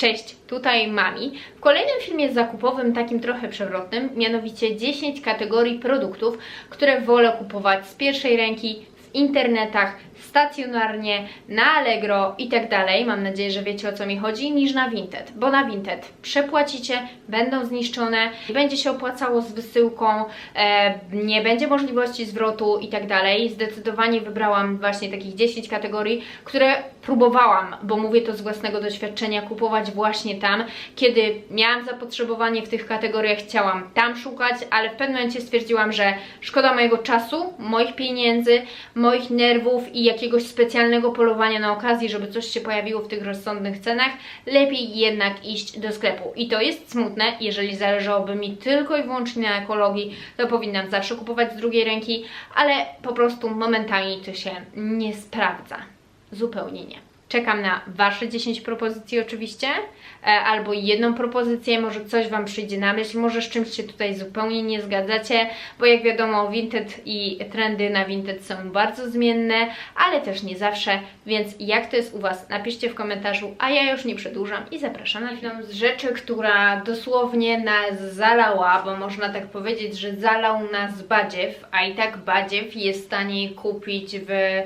Cześć, tutaj Mami. W kolejnym filmie zakupowym, takim trochę przewrotnym, mianowicie 10 kategorii produktów, które wolę kupować z pierwszej ręki w internetach, stacjonarnie, na Allegro i tak dalej. Mam nadzieję, że wiecie o co mi chodzi, niż na Vinted, bo na Vinted przepłacicie, będą zniszczone, nie będzie się opłacało z wysyłką, e, nie będzie możliwości zwrotu i tak dalej. Zdecydowanie wybrałam właśnie takich 10 kategorii, które próbowałam, bo mówię to z własnego doświadczenia, kupować właśnie tam. Kiedy miałam zapotrzebowanie w tych kategoriach, chciałam tam szukać, ale w pewnym momencie stwierdziłam, że szkoda mojego czasu, moich pieniędzy, moich nerwów i jakiegoś specjalnego polowania na okazji, żeby coś się pojawiło w tych rozsądnych cenach, lepiej jednak iść do sklepu. I to jest smutne, jeżeli zależałoby mi tylko i wyłącznie na ekologii, to powinnam zawsze kupować z drugiej ręki, ale po prostu momentami to się nie sprawdza. Zupełnie nie. Czekam na Wasze 10 propozycji oczywiście, e, albo jedną propozycję, może coś Wam przyjdzie na myśl, może z czymś się tutaj zupełnie nie zgadzacie, bo jak wiadomo Vinted i trendy na Vinted są bardzo zmienne, ale też nie zawsze, więc jak to jest u Was, napiszcie w komentarzu, a ja już nie przedłużam i zapraszam na jedną z rzeczy, która dosłownie nas zalała, bo można tak powiedzieć, że zalał nas badziew, a i tak badziew jest w stanie kupić w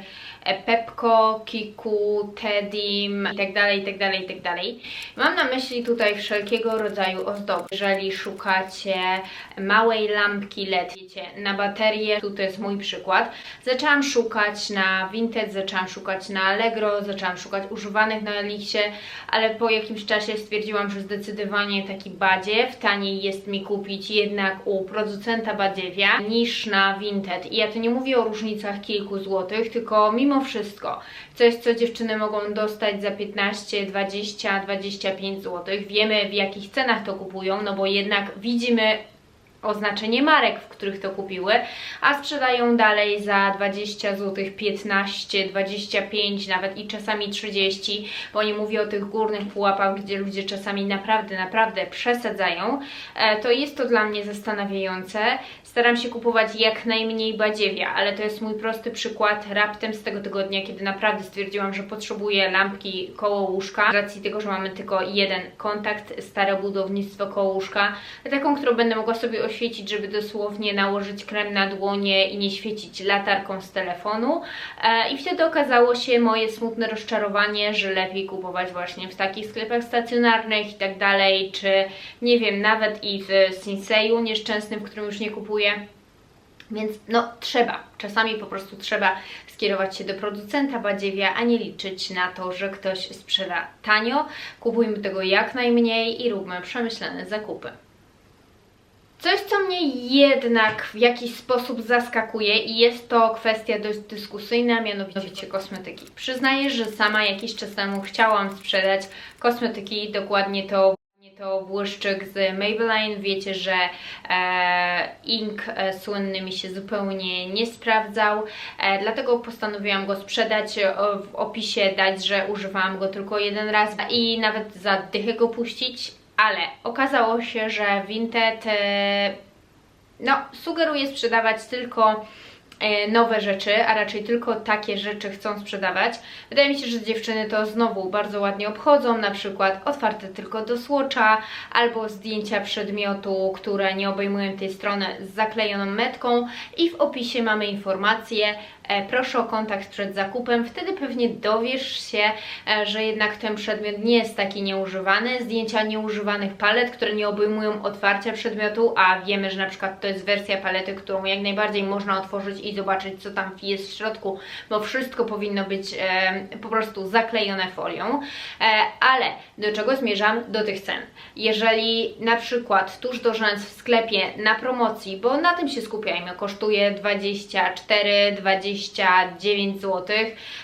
Pepko, Kiku, Tedim i tak dalej, i tak dalej, i tak dalej. Mam na myśli tutaj wszelkiego rodzaju ozdoby. Jeżeli szukacie małej lampki LED, wiecie, na baterię, tu to jest mój przykład, zaczęłam szukać na Vinted, zaczęłam szukać na Allegro, zaczęłam szukać używanych na Elixie, ale po jakimś czasie stwierdziłam, że zdecydowanie taki badziew taniej jest mi kupić jednak u producenta badziewia niż na Vinted. I ja tu nie mówię o różnicach kilku złotych, tylko mimo wszystko coś, co dziewczyny mogą dostać za 15, 20, 25 zł. Wiemy w jakich cenach to kupują, no bo jednak widzimy oznaczenie marek, w których to kupiły, a sprzedają dalej za 20 zł, 15, 25, nawet i czasami 30, bo nie mówię o tych górnych pułapach, gdzie ludzie czasami naprawdę, naprawdę przesadzają, e, to jest to dla mnie zastanawiające. Staram się kupować jak najmniej badziewia, ale to jest mój prosty przykład raptem z tego tygodnia, kiedy naprawdę stwierdziłam, że potrzebuję lampki koło łóżka, z racji tego, że mamy tylko jeden kontakt, stare budownictwo koło łóżka, taką, którą będę mogła sobie oświecić, żeby dosłownie nałożyć krem na dłonie i nie świecić latarką z telefonu. E, I wtedy okazało się moje smutne rozczarowanie, że lepiej kupować właśnie w takich sklepach stacjonarnych i tak dalej, czy nie wiem, nawet i w Sinseju nieszczęsnym, w którym już nie kupuję. Więc no trzeba, czasami po prostu trzeba skierować się do producenta badziewia, a nie liczyć na to, że ktoś sprzeda tanio. Kupujmy tego jak najmniej i róbmy przemyślane zakupy. Coś, co mnie jednak w jakiś sposób zaskakuje i jest to kwestia dość dyskusyjna, mianowicie kosmetyki. Przyznaję, że sama jakiś czas temu chciałam sprzedać kosmetyki, dokładnie to to błyszczyk z Maybelline. Wiecie, że e, ink e, słynny mi się zupełnie nie sprawdzał, e, dlatego postanowiłam go sprzedać. O, w opisie dać, że używałam go tylko jeden raz i nawet za dychę go puścić, ale okazało się, że Vinted e, no, sugeruje sprzedawać tylko e, nowe rzeczy, a raczej tylko takie rzeczy chcą sprzedawać. Wydaje mi się, że dziewczyny to znowu bardzo ładnie obchodzą, na przykład otwarte tylko do słocza, albo zdjęcia przedmiotu, które nie obejmują tej strony z zaklejoną metką i w opisie mamy informację, proszę o kontakt przed zakupem, wtedy pewnie dowiesz się, e, że jednak ten przedmiot nie jest taki nieużywany, zdjęcia nieużywanych palet, które nie obejmują otwarcia przedmiotu, a wiemy, że na przykład to jest wersja palety, którą jak najbardziej można otworzyć i zobaczyć, co tam jest w środku, bo wszystko powinno być e, po prostu zaklejone folią. E, ale do czego zmierzam? Do tych cen. Jeżeli na przykład tuż do rzęs w sklepie na promocji, bo na tym się skupiajmy, kosztuje 24, 29 zł,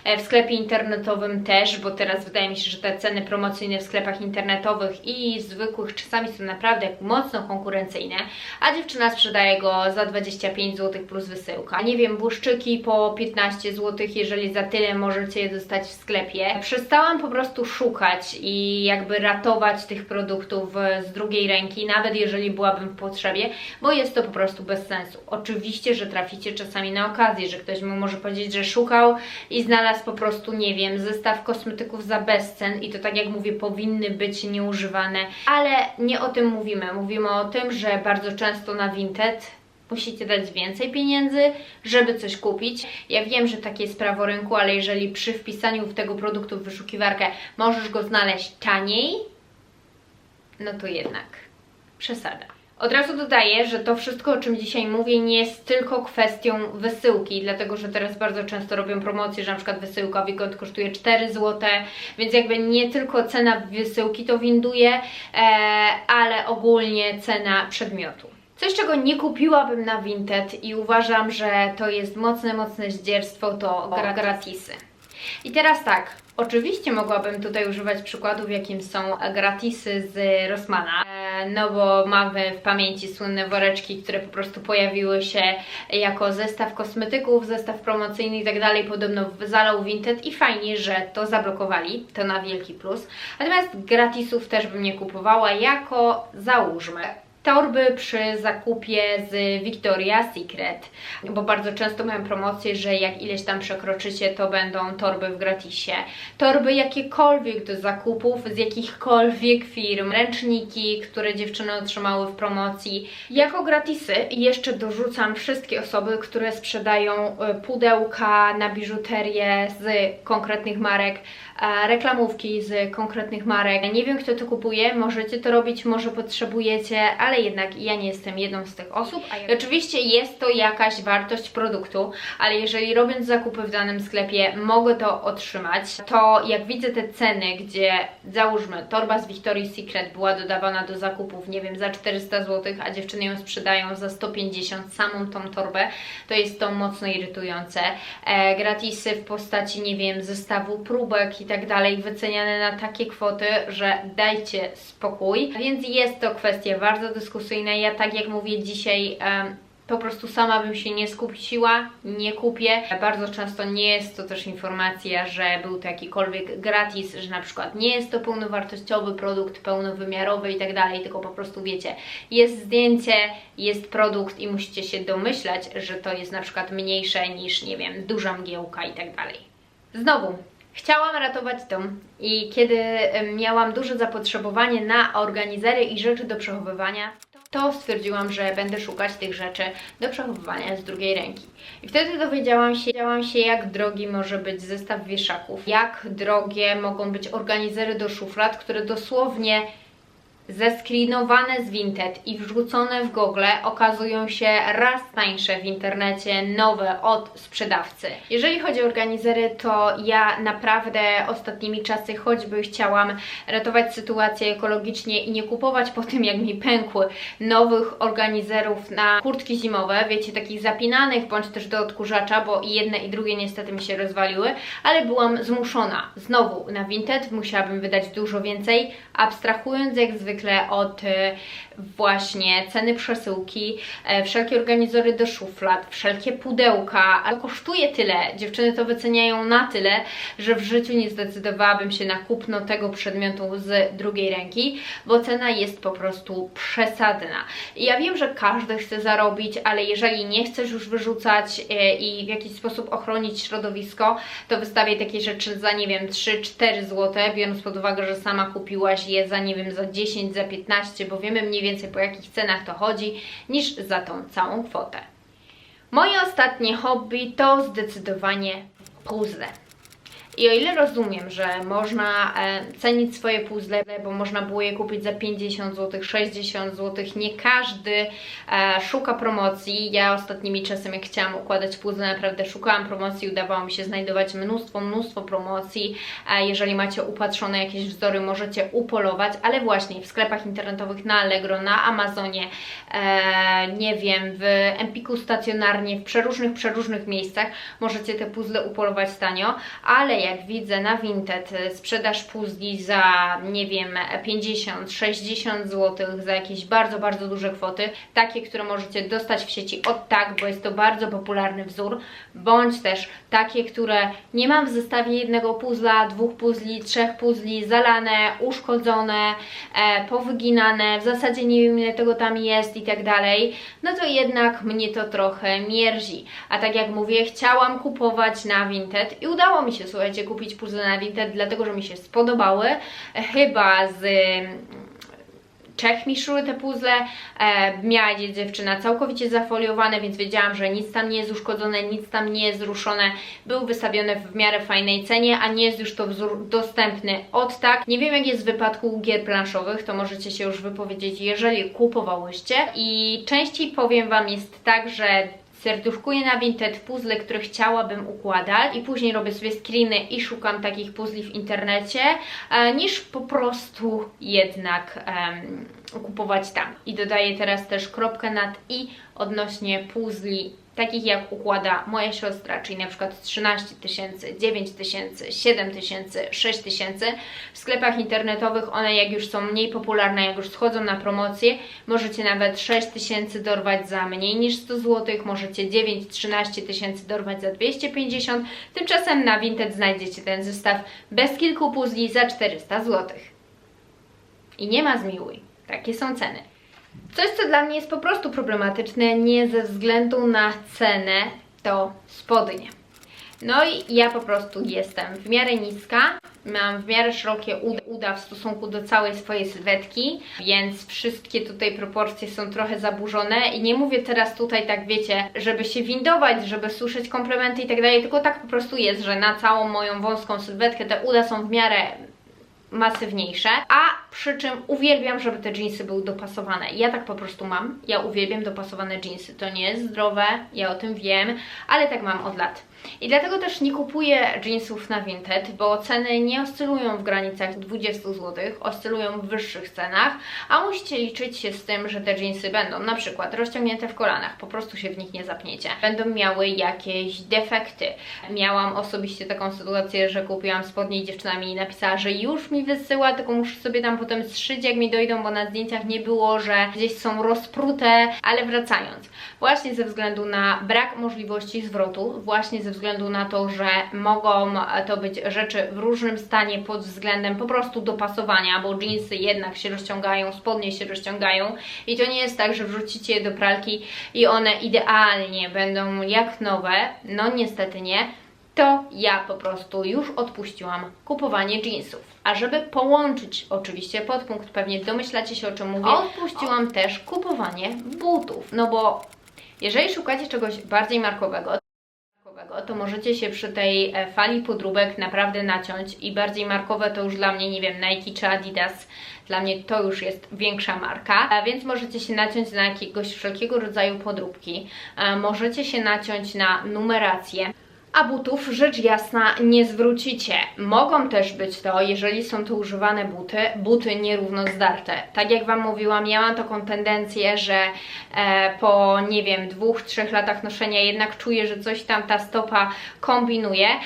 e, w sklepie internetowym też, bo teraz wydaje mi się, że te ceny promocyjne w sklepach internetowych i zwykłych czasami są naprawdę mocno konkurencyjne, a dziewczyna sprzedaje go za 25 zł plus wysyłka. Nie wiem, błyszczyki po 15 zł, jeżeli za tyle możecie je dostać w sklepie. Przestałam po prostu szukać i jakby ratować tych produktów e, z drugiej ręki, nawet jeżeli byłabym w potrzebie, bo jest to po prostu bez sensu. Oczywiście, że traficie czasami na okazję, że ktoś mu może powiedzieć, że szukał i znalazł po prostu, nie wiem, zestaw kosmetyków za bezcen i to tak jak mówię, powinny być nieużywane, ale nie o tym mówimy. Mówimy o tym, że bardzo często na Vinted musicie dać więcej pieniędzy, żeby coś kupić. Ja wiem, że takie jest prawo rynku, ale jeżeli przy wpisaniu w tego produktu w wyszukiwarkę możesz go znaleźć taniej, no to jednak przesada. Od razu dodaję, że to wszystko, o czym dzisiaj mówię, nie jest tylko kwestią wysyłki, dlatego że teraz bardzo często robią promocje, że na przykład wysyłka Wigot kosztuje 4 zł, więc jakby nie tylko cena wysyłki to winduje, e, ale ogólnie cena przedmiotu. Coś, czego nie kupiłabym na Vinted i uważam, że to jest mocne, mocne zdzierstwo, to gra- gratisy. I teraz tak, oczywiście mogłabym tutaj używać przykładów, jakim są gratisy z Rossmana, no bo mamy w pamięci słynne woreczki, które po prostu pojawiły się jako zestaw kosmetyków, zestaw promocyjny i tak dalej, podobno zalał Vinted i fajnie, że to zablokowali, to na wielki plus. Natomiast gratisów też bym nie kupowała jako, załóżmy, torby przy zakupie z Victoria's Secret, bo bardzo często mają promocję, że jak ileś tam przekroczycie, to będą torby w gratisie. Torby jakiekolwiek do zakupów z jakichkolwiek firm, ręczniki, które dziewczyny otrzymały w promocji. Jako gratisy jeszcze dorzucam wszystkie osoby, które sprzedają e, pudełka na biżuterię z konkretnych marek, e, reklamówki z konkretnych marek. Nie wiem, kto to kupuje, możecie to robić, może potrzebujecie, ale jednak ja nie jestem jedną z tych osób. I oczywiście jest to jakaś wartość produktu, ale jeżeli robiąc zakupy w danym sklepie mogę to otrzymać, to jak widzę te ceny, gdzie załóżmy torba z Victoria's Secret była dodawana do zakupów, nie wiem, za 400 zł, a dziewczyny ją sprzedają za 150, samą tą torbę, to jest to mocno irytujące. E, gratisy w postaci, nie wiem, zestawu próbek i tak dalej, wyceniane na takie kwoty, że dajcie spokój. Więc jest to kwestia bardzo dyskusyjna. Ja tak jak mówię dzisiaj, po prostu sama bym się nie skupiła, nie kupię. Bardzo często nie jest to też informacja, że był to jakikolwiek gratis, że na przykład nie jest to pełnowartościowy produkt, pełnowymiarowy i tak dalej, tylko po prostu wiecie, jest zdjęcie, jest produkt i musicie się domyślać, że to jest na przykład mniejsze niż, nie wiem, duża mgiełka i tak dalej. Znowu, Chciałam ratować dom i kiedy miałam duże zapotrzebowanie na organizery i rzeczy do przechowywania, to stwierdziłam, że będę szukać tych rzeczy do przechowywania z drugiej ręki. I wtedy dowiedziałam się, dowiedziałam się jak drogi może być zestaw wieszaków, jak drogie mogą być organizery do szuflad, które dosłownie zeskrinowane z Vinted i wrzucone w Google okazują się raz tańsze w internecie, nowe od sprzedawcy. Jeżeli chodzi o organizery, to ja naprawdę ostatnimi czasy choćby chciałam ratować sytuację ekologicznie i nie kupować po tym, jak mi pękły nowych organizerów na kurtki zimowe, wiecie, takich zapinanych, bądź też do odkurzacza, bo i jedne i drugie niestety mi się rozwaliły, ale byłam zmuszona. Znowu na Vinted musiałabym wydać dużo więcej, abstrahując jak zwykle od e, właśnie ceny przesyłki, e, wszelkie organizory do szuflad, wszelkie pudełka, ale kosztuje tyle, dziewczyny to wyceniają na tyle, że w życiu nie zdecydowałabym się na kupno tego przedmiotu z drugiej ręki, bo cena jest po prostu przesadna. Ja wiem, że każdy chce zarobić, ale jeżeli nie chcesz już wyrzucać e, i w jakiś sposób ochronić środowisko, to wystawię takie rzeczy za, nie wiem, 3-4 zł, biorąc pod uwagę, że sama kupiłaś je za, nie wiem, za 10, za 15, bo wiemy mniej więcej po jakich cenach to chodzi, niż za tą całą kwotę. Moje ostatnie hobby to zdecydowanie puzzle. I o ile rozumiem, że można e, cenić swoje puzzle, bo można było je kupić za 50 zł, 60 zł, nie każdy e, szuka promocji. Ja ostatnimi czasem, jak chciałam układać puzzle, naprawdę szukałam promocji, udawało mi się znajdować mnóstwo, mnóstwo promocji. E, jeżeli macie upatrzone jakieś wzory, możecie upolować, ale właśnie w sklepach internetowych na Allegro, na Amazonie, nie wiem, w Empiku stacjonarnie, w przeróżnych, przeróżnych miejscach możecie te puzzle upolować tanio, ale jak widzę na Vinted y, sprzedaż puzli za, nie wiem, 50-60 zł, za jakieś bardzo, bardzo duże kwoty, takie, które możecie dostać w sieci od tak, bo jest to bardzo popularny wzór, bądź też takie, które nie mam w zestawie jednego puzla, dwóch puzli, trzech puzli, zalane, uszkodzone, e, powyginane, w zasadzie nie wiem ile tego tam jest i tak dalej, no to jednak mnie to trochę mierzi. A tak jak mówię, chciałam kupować na Vinted i udało mi się, słuchajcie, kupić puzzle na Vinted, dlatego że mi się spodobały, e, chyba z Czech mi szły te puzzle, e, miała dziewczyna całkowicie zafoliowane, więc wiedziałam, że nic tam nie jest uszkodzone, nic tam nie jest zruszone. Był wystawiony w miarę fajnej cenie, a nie jest już to dostępny od tak. Nie wiem jak jest w wypadku gier planszowych, to możecie się już wypowiedzieć, jeżeli kupowałyście. I częściej powiem Wam jest tak, że serduszkuję na Vinted puzzle, które chciałabym układać i później robię sobie screeny i szukam takich puzli w internecie, e, niż po prostu jednak em, kupować tam. I dodaję teraz też kropkę nad i odnośnie puzli takich jak układa moja siostra, czyli na przykład 13 tysięcy, 9 tysięcy, 7 tysięcy, 6 tysięcy. W sklepach internetowych one jak już są mniej popularne, jak już schodzą na promocję, możecie nawet 6 tysięcy dorwać za mniej niż 100 zł, możecie 9-13 tysięcy dorwać za 250, tymczasem na Vinted znajdziecie ten zestaw bez kilku puzli za 400 zł. I nie ma zmiłuj, takie są ceny. Coś, co dla mnie jest po prostu problematyczne, nie ze względu na cenę, to spodnie. No i ja po prostu jestem w miarę niska, mam w miarę szerokie uda, w stosunku do całej swojej sylwetki, więc wszystkie tutaj proporcje są trochę zaburzone i nie mówię teraz tutaj tak wiecie, żeby się windować, żeby słyszeć komplementy i tak dalej, tylko tak po prostu jest, że na całą moją wąską sylwetkę te uda są w miarę masywniejsze, a przy czym uwielbiam, żeby te jeansy były dopasowane. Ja tak po prostu mam, ja uwielbiam dopasowane jeansy. To nie jest zdrowe, ja o tym wiem, ale tak mam od lat. I dlatego też nie kupuję jeansów na Vinted, bo ceny nie oscylują w granicach 20 zł, oscylują w wyższych cenach, a musicie liczyć się z tym, że te jeansy będą na przykład rozciągnięte w kolanach, po prostu się w nich nie zapniecie. Będą miały jakieś defekty. Miałam osobiście taką sytuację, że kupiłam spodnie i dziewczyna napisała, że już mi wysyła, tylko muszę sobie tam potem zszyć, jak mi dojdą, bo na zdjęciach nie było, że gdzieś są rozprute, ale wracając. Właśnie ze względu na brak możliwości zwrotu, właśnie ze względu na to, że mogą to być rzeczy w różnym stanie pod względem po prostu dopasowania, bo jeansy jednak się rozciągają, spodnie się rozciągają. I to nie jest tak, że wrzucicie je do pralki i one idealnie będą jak nowe, no niestety nie, to ja po prostu już odpuściłam kupowanie jeansów. A żeby połączyć, oczywiście podpunkt, pewnie domyślacie się o czym mówię, odpuściłam też kupowanie butów, no bo jeżeli szukacie czegoś bardziej markowego, to możecie się przy tej e, fali podróbek naprawdę naciąć i bardziej markowe to już dla mnie, nie wiem, Nike czy Adidas, dla mnie to już jest większa marka, a więc możecie się naciąć na jakiegoś wszelkiego rodzaju podróbki, e, możecie się naciąć na numerację, a butów rzecz jasna nie zwrócicie. Mogą też być to, jeżeli są to używane buty, buty nierówno zdarte. Tak jak Wam mówiłam, ja mam taką tendencję, że e, po nie wiem, dwóch, trzech latach noszenia jednak czuję, że coś tam ta stopa kombinuje, e,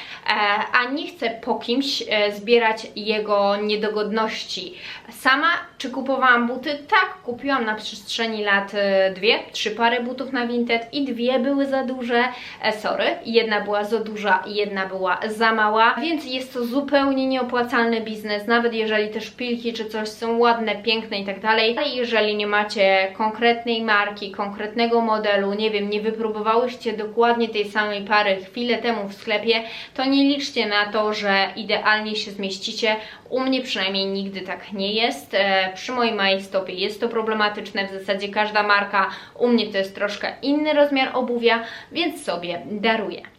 a nie chcę po kimś e, zbierać jego niedogodności. Sama czy kupowałam buty? Tak, kupiłam na przestrzeni lat e, dwie, trzy pary butów na Vinted i dwie były za duże, e, sorry, jedna była za duża jedna była za mała, więc jest to zupełnie nieopłacalny biznes, nawet jeżeli te szpilki czy coś są ładne, piękne i tak dalej, ale jeżeli nie macie konkretnej marki, konkretnego modelu, nie wiem, nie wypróbowałyście dokładnie tej samej pary chwilę temu w sklepie, to nie liczcie na to, że idealnie się zmieścicie. U mnie przynajmniej nigdy tak nie jest. E, przy mojej małej stopie jest to problematyczne, w zasadzie każda marka, u mnie to jest troszkę inny rozmiar obuwia, więc sobie daruję.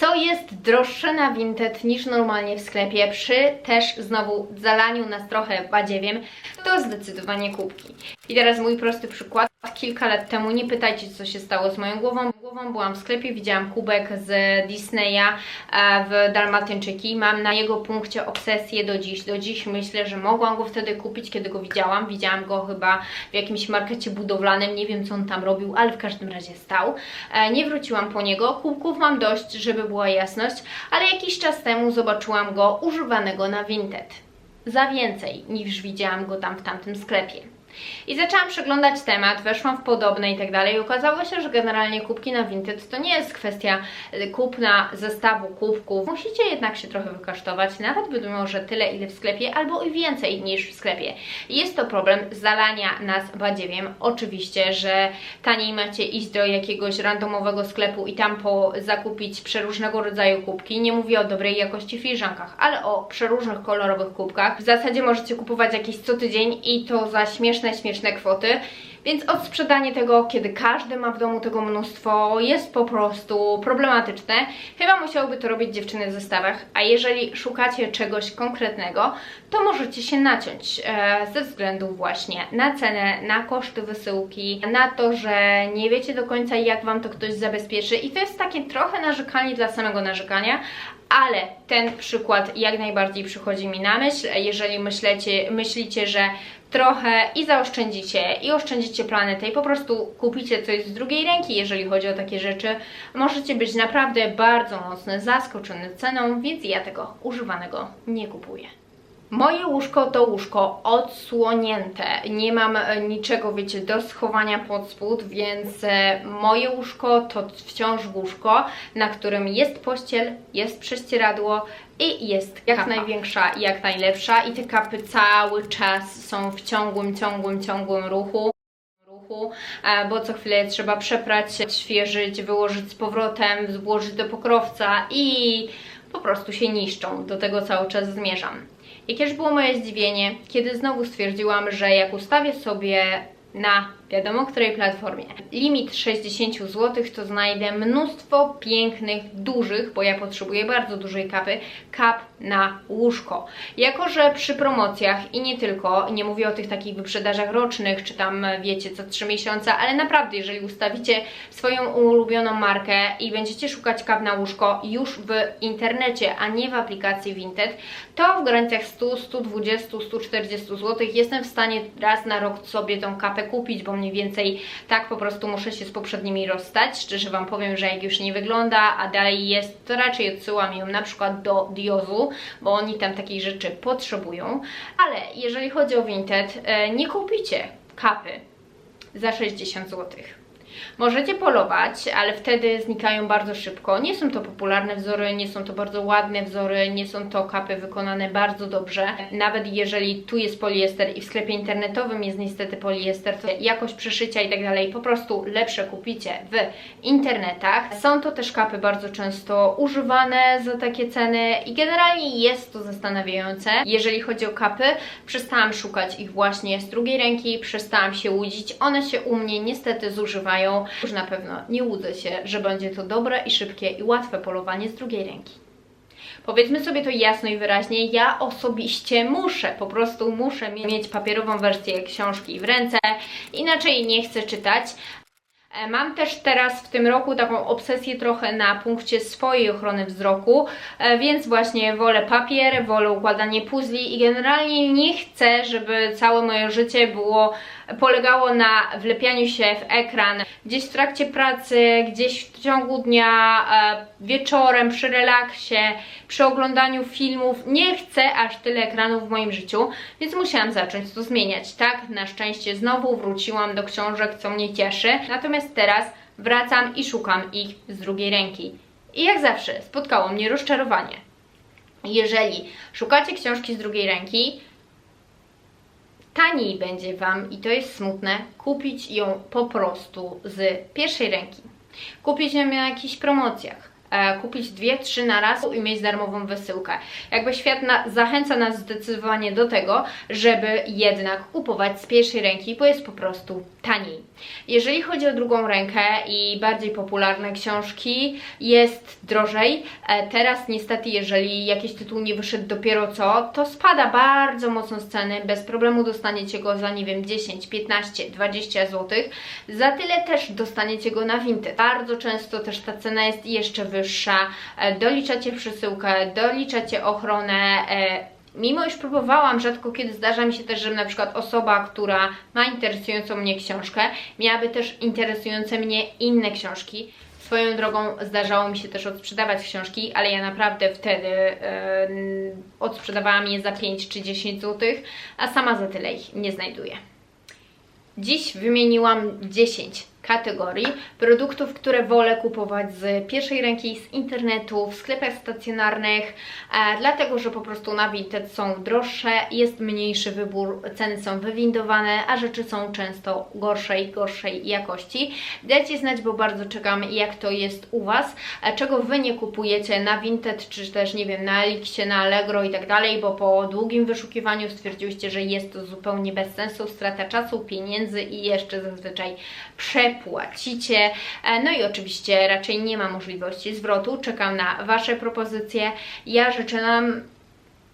Co jest droższe na Vinted niż normalnie w sklepie, przy też znowu zalaniu nas trochę badziewiem, to zdecydowanie kubki. I teraz mój prosty przykład. Kilka lat temu, nie pytajcie co się stało z moją głową. Głową byłam w sklepie, widziałam kubek z Disneya e, w Dalmatyńczyki. Mam na jego punkcie obsesję do dziś. Do dziś myślę, że mogłam go wtedy kupić, kiedy go widziałam. Widziałam go chyba w jakimś markecie budowlanym, nie wiem co on tam robił, ale w każdym razie stał. E, Nie wróciłam po niego. Kubków mam dość, żeby była jasność, ale jakiś czas temu zobaczyłam go używanego na Vinted. Za więcej niż widziałam go tam w tamtym sklepie. I zaczęłam przeglądać temat, weszłam w podobne i tak dalej. I okazało się, że generalnie kubki na Vinted to nie jest kwestia y, kupna zestawu kubków. Musicie jednak się trochę wykasztować, nawet mimo, że tyle ile w sklepie, albo i więcej niż w sklepie. Jest to problem zalania nas badziewiem. Oczywiście, że taniej macie iść do jakiegoś randomowego sklepu i tam po zakupić przeróżnego rodzaju kubki. Nie mówię o dobrej jakości filiżankach, ale o przeróżnych kolorowych kubkach. W zasadzie możecie kupować jakieś co tydzień i to za śmieszne, śmieszne kwoty. Więc odsprzedanie tego, kiedy każdy ma w domu tego mnóstwo, jest po prostu problematyczne. Chyba musiałyby to robić dziewczyny w zestawach, a jeżeli szukacie czegoś konkretnego, to możecie się naciąć e, ze względu właśnie na cenę, na koszty wysyłki, na to, że nie wiecie do końca jak Wam to ktoś zabezpieczy i to jest takie trochę narzekanie dla samego narzekania, ale ten przykład jak najbardziej przychodzi mi na myśl, jeżeli myślecie, myślicie, że trochę i zaoszczędzicie i oszczędzicie planetę i po prostu kupicie coś z drugiej ręki, jeżeli chodzi o takie rzeczy, możecie być naprawdę bardzo mocno zaskoczony ceną, więc ja tego używanego nie kupuję. Moje łóżko to łóżko odsłonięte. Nie mam e, niczego, wiecie, do schowania pod spód, więc e, moje łóżko to wciąż łóżko, na którym jest pościel, jest prześcieradło i jest jak kapa. największa i jak najlepsza i te kapy cały czas są w ciągłym, ciągłym, ciągłym ruchu e, bo co chwilę trzeba przeprać, świeżyć, wyłożyć z powrotem, złożyć do pokrowca i po prostu się niszczą. Do tego cały czas zmierzam. Jakież było moje zdziwienie, kiedy znowu stwierdziłam, że jak ustawię sobie na wiadomo której platformie. Limit 60 zł to znajdę mnóstwo pięknych, dużych, bo ja potrzebuję bardzo dużej kapy, kap na łóżko. Jako, że przy promocjach i nie tylko, nie mówię o tych takich wyprzedażach rocznych, czy tam wiecie co 3 miesiące, ale naprawdę jeżeli ustawicie swoją ulubioną markę i będziecie szukać kap na łóżko już w internecie, a nie w aplikacji Vinted, to w granicach 100, 120, 140 zł jestem w stanie raz na rok sobie tą kapę kupić, bo mniej więcej tak po prostu muszę się z poprzednimi rozstać. Szczerze Wam powiem, że jak już nie wygląda, a dalej jest, to raczej odsyłam ją na przykład do Diozu, bo oni tam takich rzeczy potrzebują. Ale jeżeli chodzi o Vinted, e, nie kupicie kapy za 60 złotych Możecie polować, ale wtedy znikają bardzo szybko. Nie są to popularne wzory, nie są to bardzo ładne wzory, nie są to kapy wykonane bardzo dobrze. Nawet jeżeli tu jest poliester i w sklepie internetowym jest niestety poliester, to jakość przeszycia i tak dalej po prostu lepsze kupicie w internetach. Są to też kapy bardzo często używane za takie ceny i generalnie jest to zastanawiające. Jeżeli chodzi o kapy, przestałam szukać ich właśnie z drugiej ręki, przestałam się łudzić. One się u mnie niestety zużywają już na pewno nie łudzę się, że będzie to dobre i szybkie i łatwe polowanie z drugiej ręki. Powiedzmy sobie to jasno i wyraźnie, ja osobiście muszę, po prostu muszę mieć papierową wersję książki w ręce, inaczej nie chcę czytać, E, mam też teraz w tym roku taką obsesję trochę na punkcie swojej ochrony wzroku, e, więc właśnie wolę papier, wolę układanie puzli i generalnie nie chcę, żeby całe moje życie było polegało na wlepianiu się w ekran gdzieś w trakcie pracy, gdzieś w ciągu dnia, e, wieczorem, przy relaksie, przy oglądaniu filmów. Nie chcę aż tyle ekranów w moim życiu, więc musiałam zacząć to zmieniać. Tak, na szczęście znowu wróciłam do książek, co mnie cieszy. Natomiast teraz wracam i szukam ich z drugiej ręki. I jak zawsze spotkało mnie rozczarowanie. Jeżeli szukacie książki z drugiej ręki, taniej będzie Wam, i to jest smutne, kupić ją po prostu z pierwszej ręki. Kupić ją na jakichś promocjach e, kupić dwie, trzy na raz i mieć darmową wysyłkę. Jakby świat na, zachęca nas zdecydowanie do tego, żeby jednak kupować z pierwszej ręki, bo jest po prostu taniej. Jeżeli chodzi o drugą rękę i bardziej popularne książki, jest drożej. E, teraz niestety, jeżeli jakiś tytuł nie wyszedł dopiero co, to spada bardzo mocno z ceny. Bez problemu dostaniecie go za, nie wiem, 10, 15, 20 zł. Za tyle też dostaniecie go na Vinted. Bardzo często też ta cena jest jeszcze wyższa. E, doliczacie przesyłkę, doliczacie ochronę, e, mimo iż próbowałam, rzadko kiedy zdarza mi się też, że na przykład osoba, która ma interesującą mnie książkę, miałaby też interesujące mnie inne książki. Swoją drogą zdarzało mi się też odsprzedawać książki, ale ja naprawdę wtedy yy, odsprzedawałam je za 5 czy 10 zł, a sama za tyle ich nie znajduję. Dziś wymieniłam 10 kategorii produktów, które wolę kupować z pierwszej ręki, z internetu, w sklepach stacjonarnych, e, dlatego że po prostu na Vinted są droższe, jest mniejszy wybór, ceny są wywindowane, a rzeczy są często gorszej, gorszej jakości. Dajcie znać, bo bardzo czekam, jak to jest u Was, e, czego Wy nie kupujecie na Vinted, czy też, nie wiem, na Elixie, na Allegro i tak dalej, bo po długim wyszukiwaniu stwierdziłyście, że jest to zupełnie bez sensu, strata czasu, pieniędzy i jeszcze zazwyczaj przepłacicie. E, No i oczywiście raczej nie ma możliwości zwrotu. Czekam na Wasze propozycje. Ja życzę nam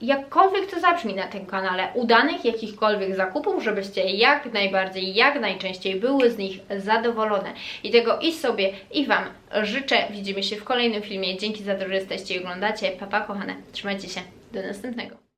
jakkolwiek to zabrzmi na tym kanale, udanych jakichkolwiek zakupów, żebyście jak najbardziej, jak najczęściej były z nich zadowolone. I tego i sobie, i Wam życzę. Widzimy się w kolejnym filmie. Dzięki za to, że jesteście i oglądacie. Papa kochane, trzymajcie się. Do następnego.